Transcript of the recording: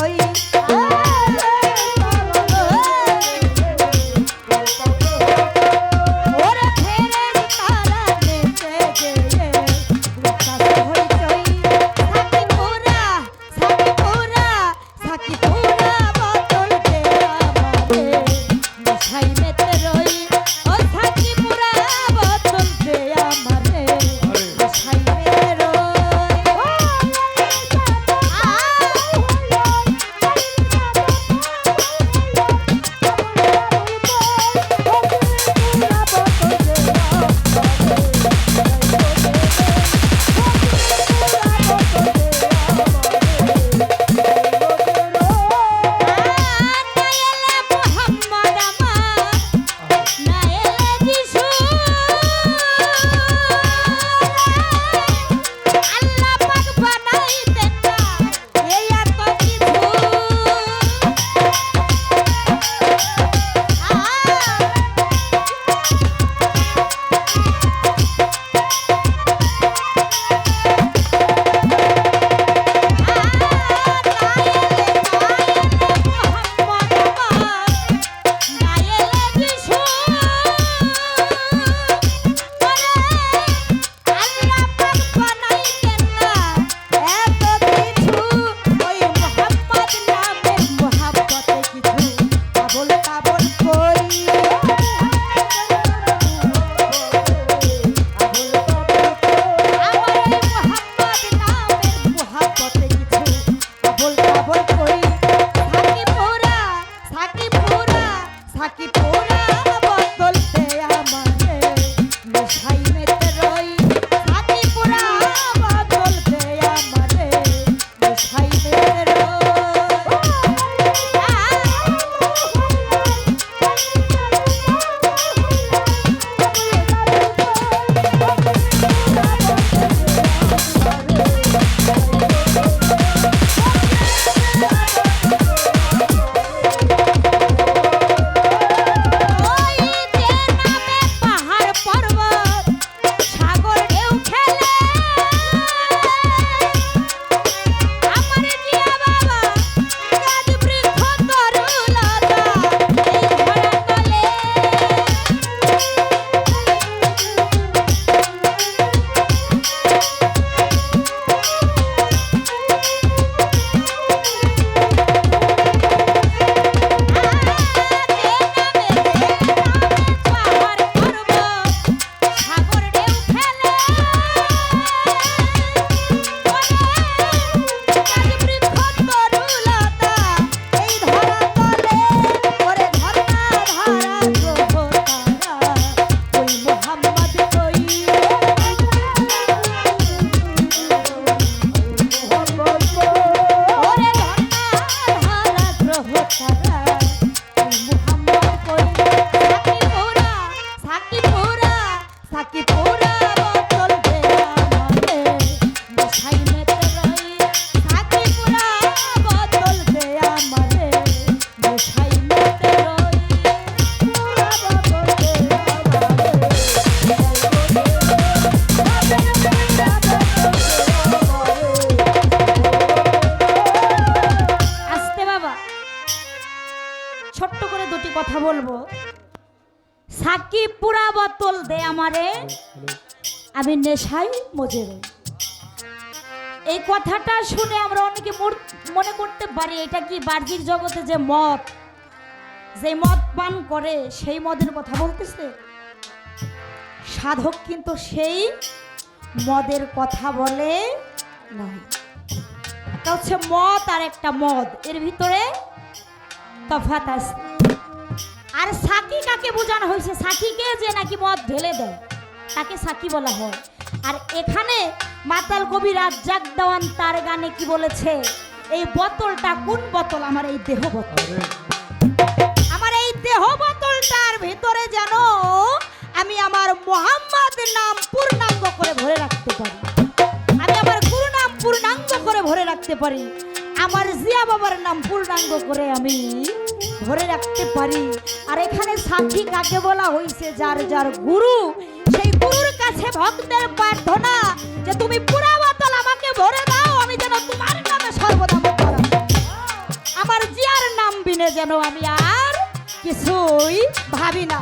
可以。সাকিব পুরা বোতল দে আমারে। আমি নেশাই মজে। এই কথাটা শুনে আমরা অনেকে মনে করতে পারি, এটা কি বাহ্যিক জগতে যে মদ যে মদ পান করে সেই মদের কথা বলতেছে? সাধক কিন্তু সেই মদের কথা বলে নয় একটা হচ্ছে মদ আর একটা মদ। এর ভিতরে তফাত আছে। আর সাকি কাকে বোঝানো হয়েছে? সাকিকে যে নাকি মদ ঢেলে দেয়, তাকে সাকি বলা হয়। আর এখানে মাতাল কবি রাজ্জাক দেওয়ান তার গানে কি বলেছে? এই বোতলটা কোন বোতল? আমার এই দেহ বোতল। আমার এই দেহ বোতলটার ভিতরে যেন আমি আমার মোহাম্মদ নাম পূর্ণাঙ্গ করে ভরে রাখতে পারি। আমি আমার গুরু নাম পূর্ণাঙ্গ করে ভরে রাখতে পারি। আমার জিয়া বাবার নাম পূর্ণাঙ্গ করে আমি ভরে রাখতে পারি। আর এখানে সাক্ষী কাকে বলা হয়েছে যার যার গুরু। সেই গুরুর কাছে ভক্তের প্রার্থনা যে তুমি পুরা বোতল আমাকে ভরে দাও, আমি যেন তোমার নামে সর্বদা আমার জিয়ার নাম বিনে যেন আমি আর কিছুই ভাবি না।